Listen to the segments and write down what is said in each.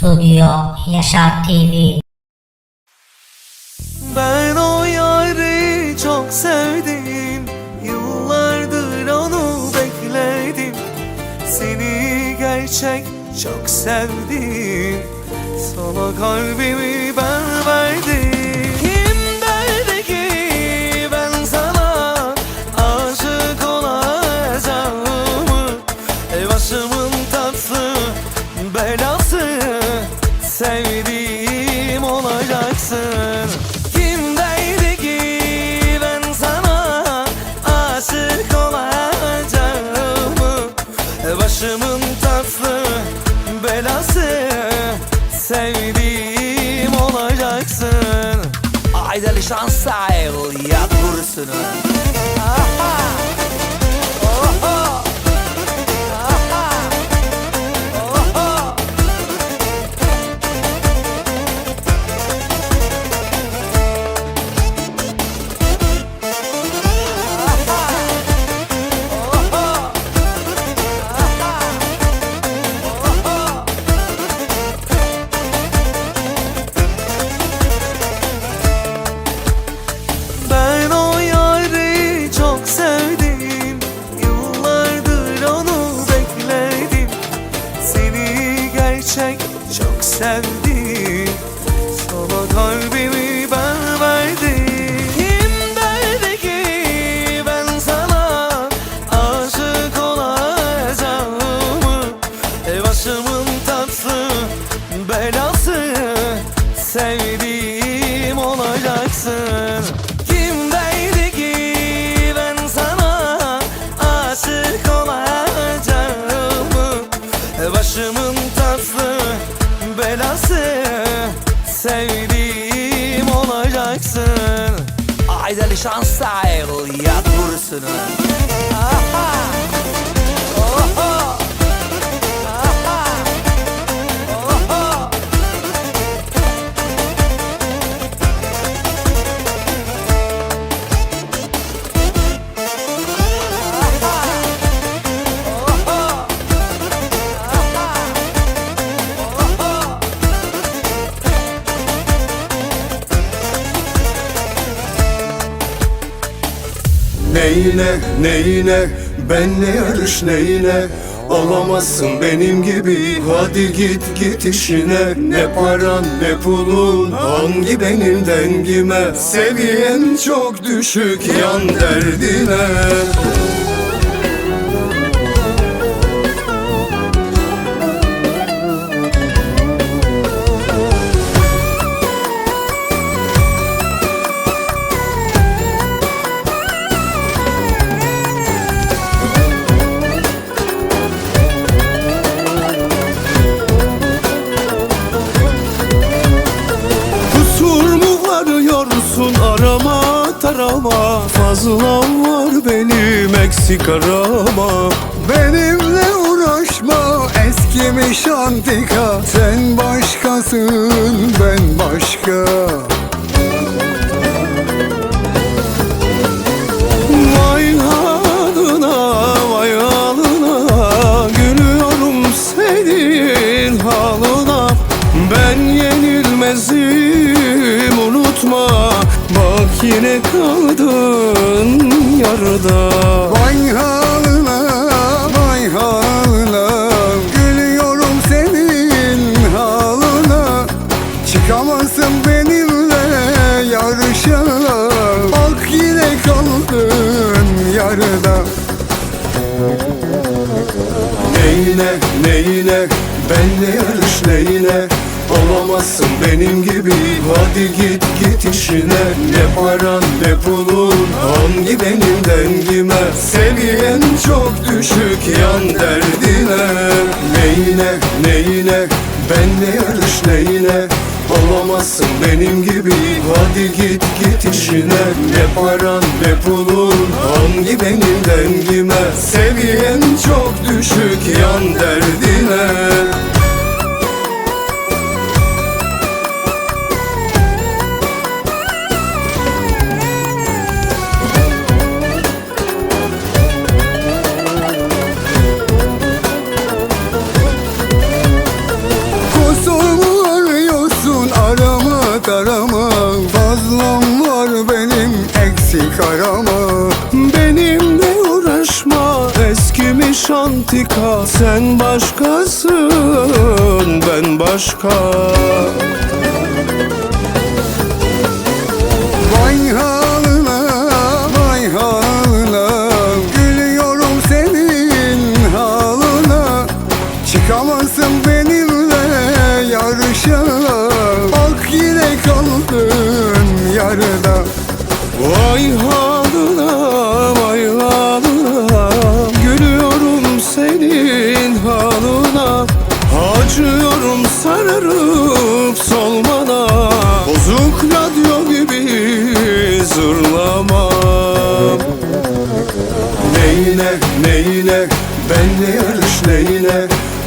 Stüdyo Yaşar TV Ben o yarı çok sevdim. Yıllardır onu bekledim. Seni gerçek çok sevdim. Sana kalbimi ben Sevdiğim olacaksın Aydeli şansayıl yat vurusunu Aha! Gerçek. Çok sevdim. Sana kalbimi Şansayıl yat vurusunu Neyine neyine? Benle yarış neyine? Olamazsın benim gibi. Hadi git git işine. Ne paran ne pulun? Hangi benim dengime? Seviyen çok düşük yan derdine Fazlam var benim eksik arama. Benimle uğraşma eskimiş antika. Sen başkasın ben başka. Vay halına vay halına Gülüyorum senin halına. Ben yenilmezim unutma. Bak yine kaldın yarıda Vay halına vay halına Gülüyorum senin halına. Çıkamazsın benimle yarışa Bak yine kaldın yarıda. Neyine neyine benle yarış neyine Olamazsın benim gibi. Hadi git git işine. Ne paran ne pulun? Hangi benim dengime? Seviyen çok düşük yan derdine. Neyine neyine? Benle yarış neyine? Olamazsın benim gibi. Hadi git git işine. Ne paran ne pulun? Hangi benim dengime? Seviyen çok düşük yan derdine Amerika Sen başkasın ben başka.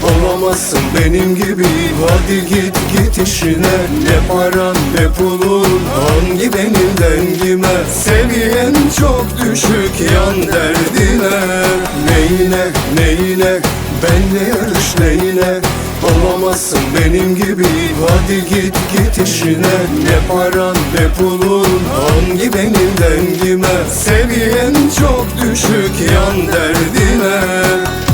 Olamazsın benim gibi. Hadi git git işine. Ne paran ne pulun Hangi benim dengime? Seviyen çok düşük Yan derdine. Neyine neyine Benle yarış neyine? Olamazsın benim gibi. Hadi git git işine. Ne paran ne pulun Hangi benim dengime? Seviyen çok düşük Yan derdine.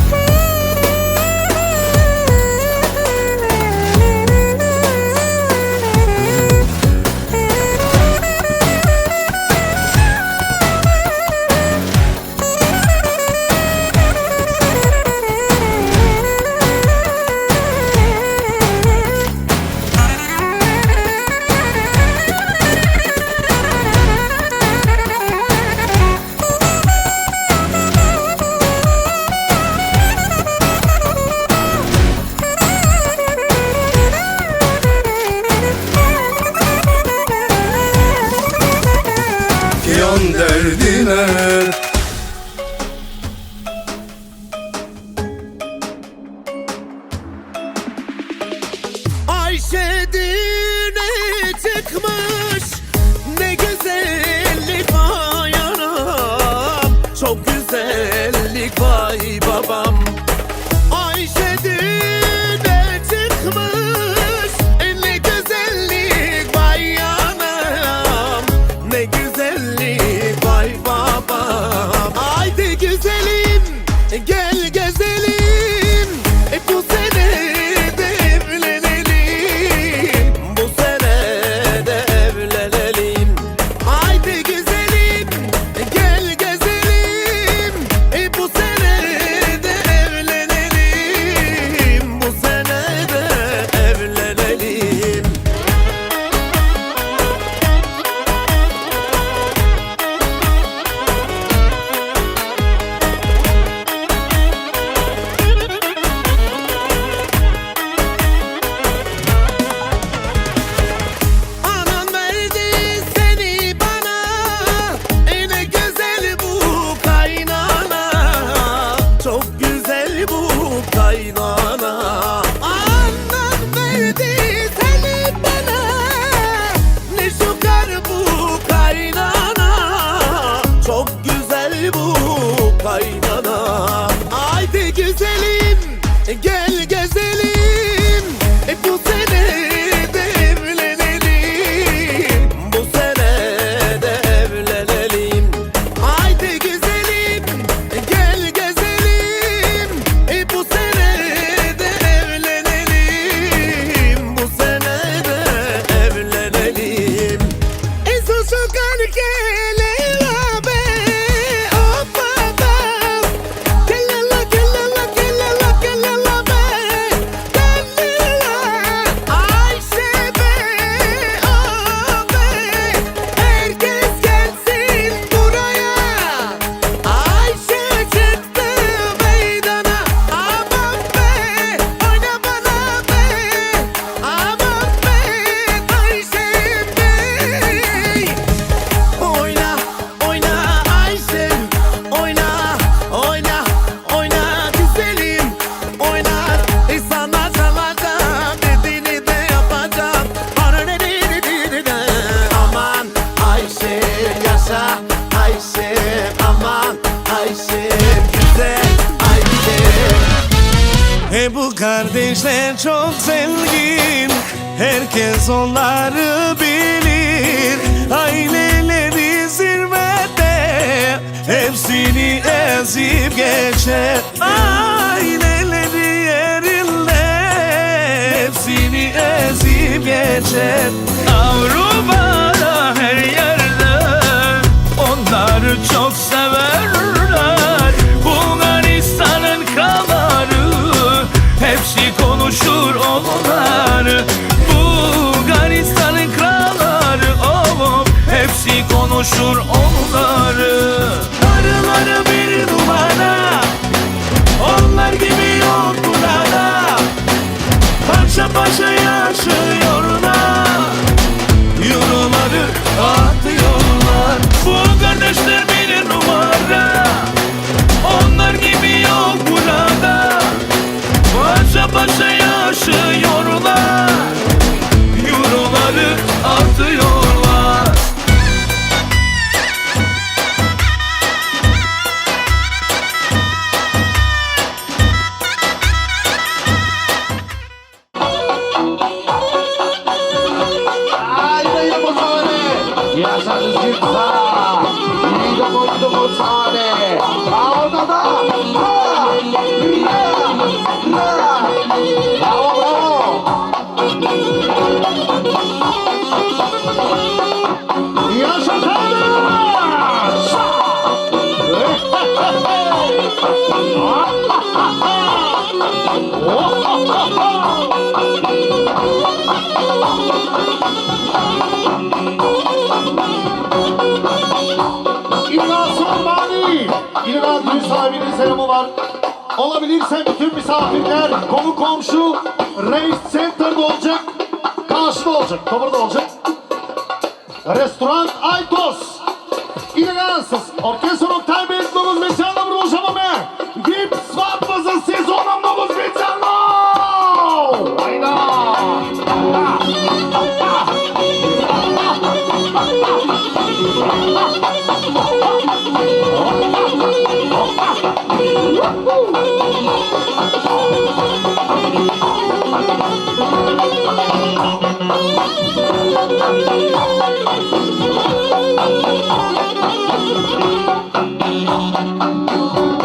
herkes onları bilir Aileleri zirvede Hepsini ezip geçer. Aileleri yerinde Hepsini ezip geçer. Konuşur onları. Karıları bir numara Onlar gibi yok burada Parça parça yaşıyorlar Euroları atıyorlar. Bu kardeşler sahibinin selamı var. Olabilirse bütün misafirler, konu komşu, Reis Center'da olacak. Karşıda olacak, tavırda olacak. Restoran Aytos. İlagansız. Orkestra Oktay Bey'in mekanı. Thank you.